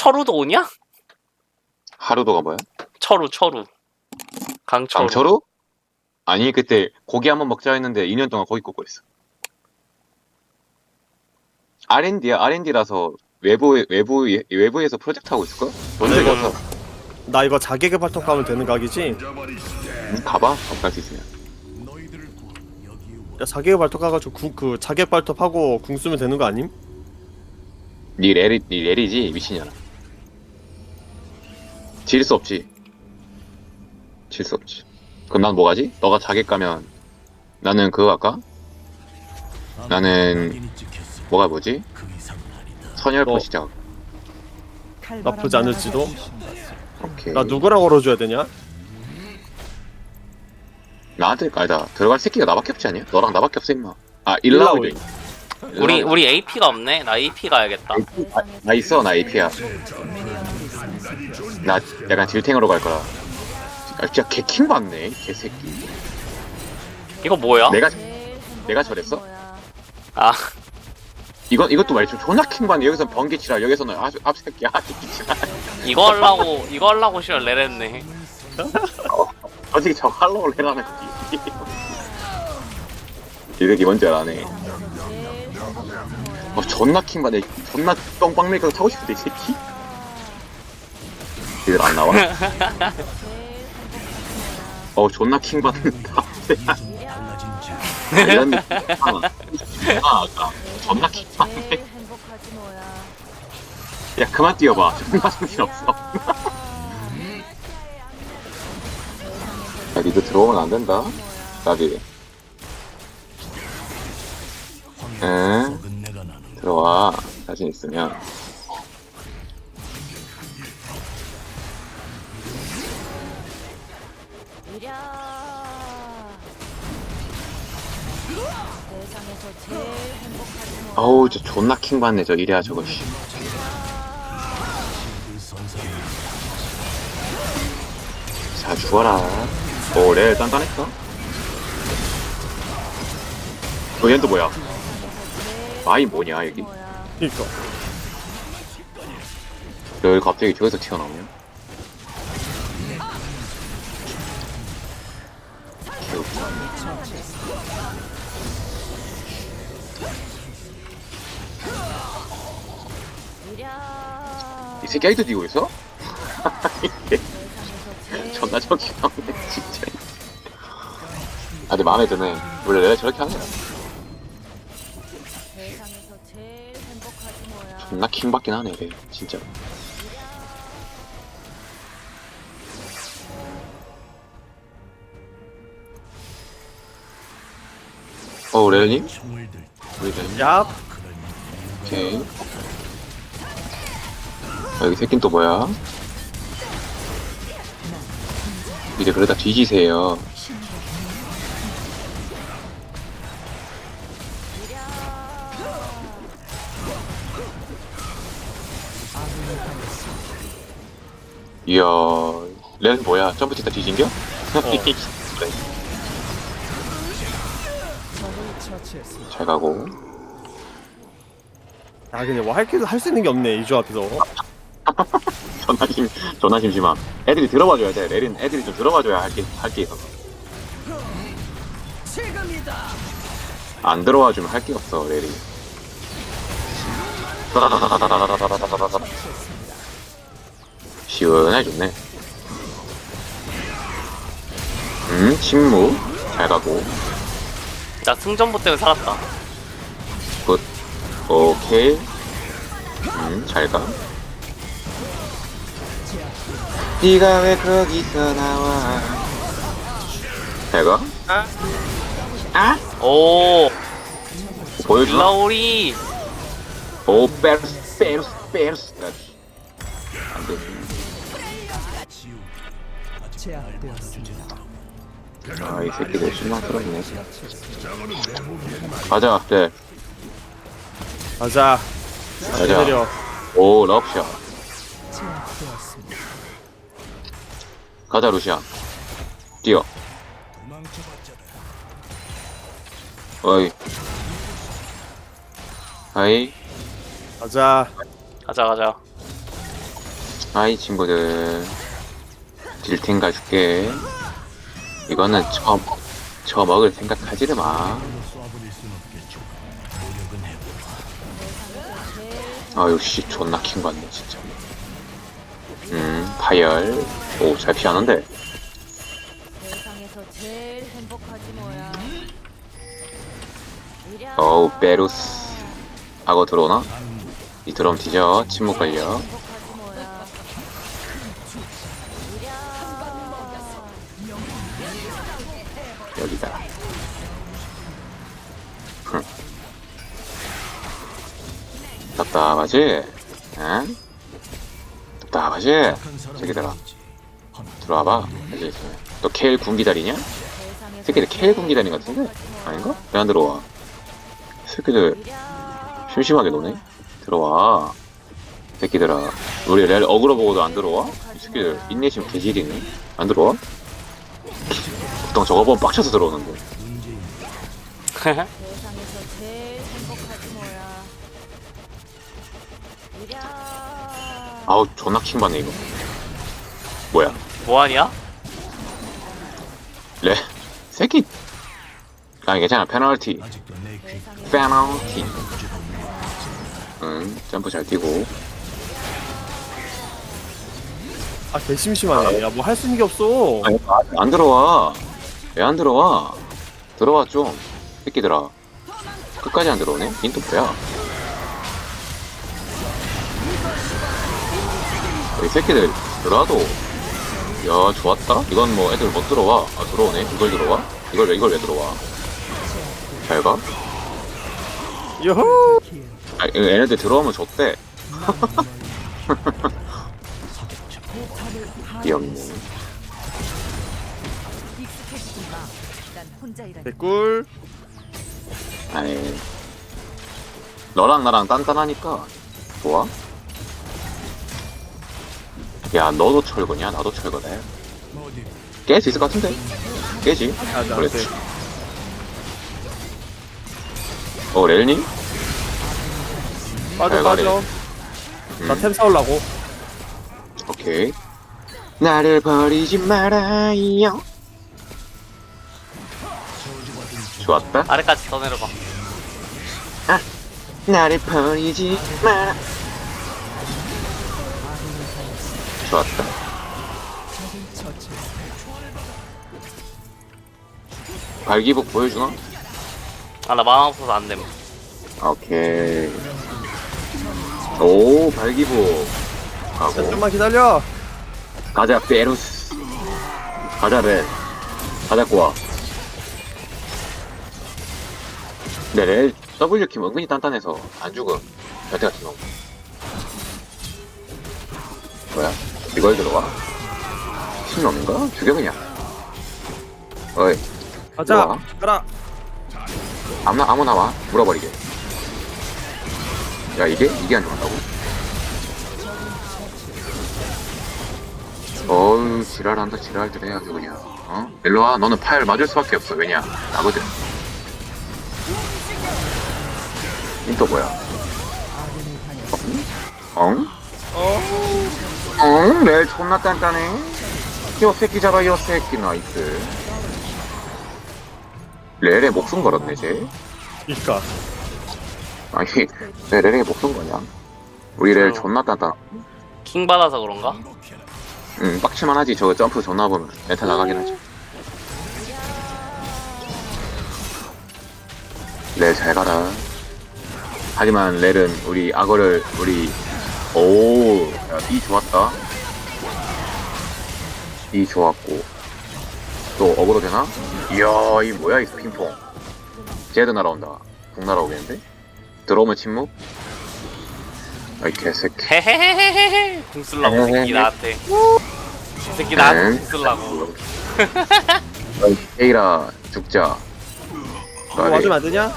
철우도 오냐? 하루도가 뭐야? 철우 철우 강철우 강철우? 아니 그때 고기 한번 먹자 했는데 2년 동안 고기 굽고 있어. R&D야 R&D라서 외부 외부 외부에서 프로젝트 하고 있을 거야? 본 적이 음. 없어. 나 이거 자객의 발톱 가면 되는 각이지? 응, 가봐. 갈수 있으면. 야 자객의 발톱 가가지고 구, 그 자객 발톱 하고 궁 쓰면 되는 거 아님? 네 레리 네 레리지 미친년아. 질 수 없지. 질 수 없지. 그럼 난 뭐가지? 너가 자객 가면 나는 그거 할까? 나는 뭐가 뭐지? 선열포 뭐? 시작. 나쁘지 않을지도? 오케이. 나 누구랑 걸어줘야 되냐? 나한테 아니다. 들어갈 새끼가 나밖에 없지 않냐? 너랑 나밖에 없어 임마. 아 일라오이. 일라오이. 우리 우리 AP가 없네 나 AP 가야겠다 아, 나 있어 나 AP야. 나 약간 딜탱으로 갈 거라. 아, 진짜 개킹 받네 개새끼. 이거 뭐야? 내가 내가 저랬어? 아 이건 이것도 말이죠. 존나 킹 받네. 여기서 번개 치라 여기서는 아주 앞새끼야 앞새끼치라. 이거 하려고 이거 하려고 시간 내랬네 솔직히 저 할로우를 해라는 거지. 이 새끼 뭔지 알아네. 어 존나 킹 받네. 존나 똥빵 밀고 타고 싶은데 이 새끼. 이들 안 나와? 어 존나 킹 받는다. 이런 느낌. 아, 아까 존나 킹 받네. 행복하지 뭐야. 야 그만 뛰어봐. 존나 정신 없어. 야 니도 들어오면 안 된다. 나비. 응. 들어와. 자신 있으면. 이랴. 세상에서 제일 뭐야. 어우 저 존나 킹 받네 저 이래야 저거 씨. 자 죽어라. 오 레일 단단했어. 어 얘는 또 뭐야? 마이 뭐냐 여기? 뭐야. 여기 갑자기 저기서 튀어나오냐? 이 새끼 아직도 뛰고 있어? 존나 저기 가네 진짜. 아 근데 마음에 드네. 원래 내가 저렇게 뭐야. 존나 킹 받긴 하네 레일 진짜. 어 레일님? 우리 레일님? 야 오케이. 아, 여기 새끼는 또 뭐야? 이제 그러다 뒤지세요. 이야, 렌 뭐야? 점프 치다 뒤진겨? 잘 가고. 야 근데 뭐 뭐할게할수 있는 게 없네 이 조합에서 존나 심, 존나 심심함. 애들이 들어봐줘야 돼. 레린 애들이 좀 들어봐줘야 할게, 할게 있어. 안 들어와주면 할 게 없어, 레린. 시원하게 좋네. 음, 침묵. 잘 가고. 나 승전보 때문에 살았다 굿. 오케이. 음, 잘 가. 네가 왜 거기서 나와? 잘 가. 아? 오 보여주나? 일라오리 오, 페르스, 페르스, 페르스. 안 돼. 아, 이 새끼들 실망스럽네. 가자, 네. 가자 가자. 내려 오, 럭샷. 가자, 루시안. 뛰어. 어이. 아이. 가자 가자 가자 아이 친구들 딜탱 가줄게 이거는 저, 저 먹을 생각하지를 마. 아유 씨 존나 킹 받네 진짜. 음 파열. 오 잘 피하는데. 세상에서 제일 행복하지 뭐야. 어우 베루스. 악어 들어오나? 이 들어오면 뒤져. 침묵 걸려 답답하지? 응? 답답하지? 저기들아 들어와봐 또 케일 군 기다리냐? 새끼들 케일 군 기다리는 것 같은데? 아닌가? 왜 안 들어와? 새끼들. 심심하게 노네? 들어와 새끼들아 우리 렐 어그로 보고도 안 들어와? 이 새끼들 인내심 개질이네 안 들어와? 보통 저거 보면 빡쳐서 들어오는데 아우 존나 킹받네 이거. 뭐야? 뭐하냐? 레 새끼. 아니 괜찮아. 페널티. 페널티. 응 점프 잘 뛰고. 아 개심심하네. 야 뭐 할 수 있는 게 없어. 아니 안- 안 들어와. 왜 안 들어와? 들어와 좀. 새끼들아. 끝까지 안 들어오네? 인또 뭐야 이 새끼들 들어와도. 야 좋았다. 이건 뭐 애들 못 들어와. 아 들어오네. 이걸 들어와? 이걸 왜 이걸 왜 들어와? 잘가? 요호! 아 얘네들 들어오면 좋대. 귀엽네. 개꿀. 아니. 너랑 나랑 단단하니까 좋아 야 너도 철거냐 나도 철거네 깰 수 있을 것 같은데? 깨지? 아 나한테 그렇지 어 렐님? 빠져 잘 가네. 빠져. 음, 나 템 사올라고. 오케이. 나를 버리지 말아요. 좋았다. 아래까지 더 내려봐. 나를 버리지 마라 좋았다. 발기복 보여주나? 아, 나 만화 없어서 안 됨. 오케이. 오 발기복. 자 하고. 좀만 기다려. 가자 베루스. 가자 벤 가자 꼬아. 네레 W 킴 은근히 단단해서 안 죽어. 여태 같은 놈. 뭐야 이걸 들어와 신놈인가? 죽여 그냥 어이 가자 좋아. 가라 아무나 아무나 와 물어버리게 야 이게 이게 안 좋았다고? 어우 지랄한다 지랄들 해 아주 그냥 어? 일로와 너는 파열 맞을 수밖에 없어 왜냐 나거든 또 뭐야 엉? 엉? 엉? 렐 존나 단단해. 요 새끼 잡아 요 새끼 나이스 렐에 목숨 걸었네 쟤. 그니까. 아니 왜 렐에게 목숨 거냐? 우리 렐 존나 단단 킹 받아서 그런가? 응 빡칠만 하지. 저거 점프 존나 보면 멘탈 나가긴 하지. 렐 잘 가라. 하지만 렐은 우리 악어를 우리 오야 이 좋았다 이 좋았고 또 어그로 되나? 이야 이 뭐야 이 핑퐁 제드 날아온다 북 날아오겠는데? 들어오면 침묵? 아이 개새끼 헤헤헤헤헤. 궁 쓸라고, 이 새끼 나한테. 이 새끼 나한테 궁 쓸라고. 어이, 에이라 죽자 뭐 맞으면 안 되냐?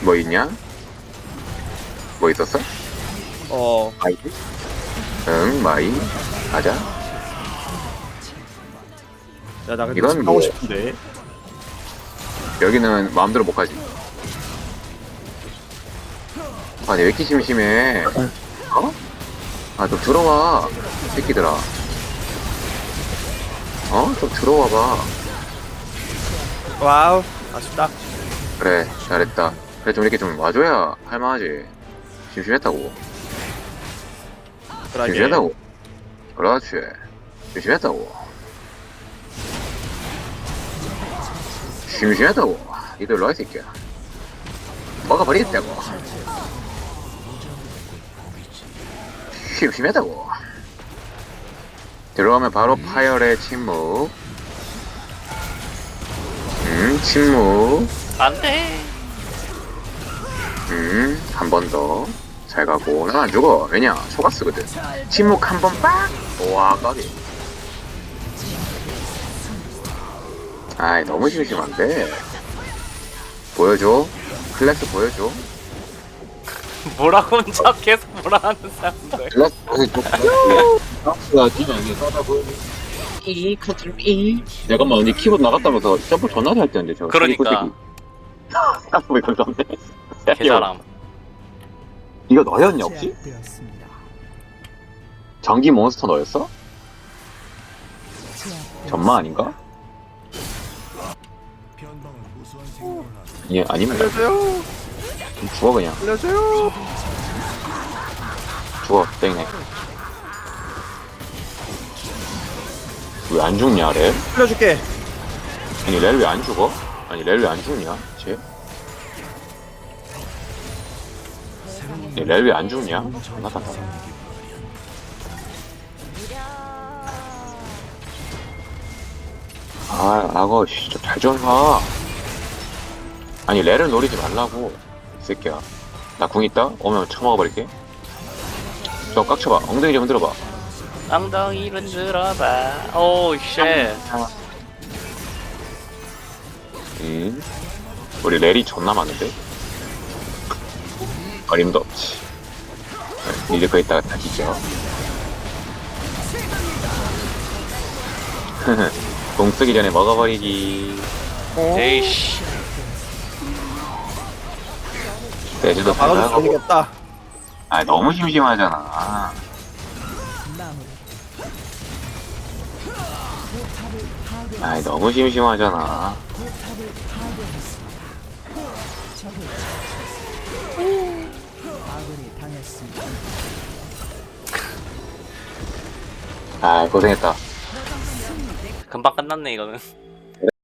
뭐 있냐? 뭐 있었어? 어 마이? 응 마이 가자 야, 나 근데 이건 집 뭐- 가고 싶은데. 여기는 마음대로 못 가지 아니 왜 이렇게 심심해 어? 아, 좀 들어와. 이 새끼들아. 어? 좀 들어와봐. 와우 아쉽다 그래, 잘했다. 그래, 좀 이렇게 좀 와줘야 할만하지. 심심했다고. 그러게 심심했다고. 그렇지. 심심했다고. 심심했다고. 이들 일로 와, 이 새끼야. 먹어버리겠다고. 심심했다고. 들어가면 바로 파열의 침묵. 음, 침묵. 안 돼 음, 한 번 더. 잘 가고. 난 안 죽어. 왜냐? 초가스거든. 침묵 한 번 빡! 와, 까비. 아이, 너무 심심한데. 보여줘. 클래스 보여줘. 뭐라고 혼자 계속 뭐라 하는 사람들 클래스 보여줘. 박스가 뒤면 이게 써다 보여줘. 이, 컨트롤 이. 언니 키보드 나갔다면서 점프 존나 잘 뛰는데, 저. 그러니까. 딱 보이고 있었네. 개사람 이거 너였냐, 혹시? 전기 몬스터 너였어? 전마 아닌가? 예, 아니면 알려줘요 죽어 그냥 알려줘요 죽어 땡네 왜 안 죽냐 렐? 알려줄게 아니 렐 왜 안 죽어? 아니 렐 왜 안 죽냐 쟤? 렐왜 안 죽냐? 답답해 아 악어 진짜 잘좀 가. 아니 렐을 노리지 말라고 이 새끼야 나 궁 있다? 오면 쳐먹어버릴게 저 깍쳐봐 엉덩이 좀 흔들어봐 엉덩이를 들어봐 오 쉣 음. 우리 렐이 존나 많은데? 어림도 없지 네, 이제 거 있다가 다 뒤져 공 쓰기 전에 먹어버리기. 에이씨. 돼지도 막아줄 수 하고. 있는 게 없다. 아 너무 심심하잖아. 아 너무 심심하잖아 아 고생했다. 금방 끝났네 이거는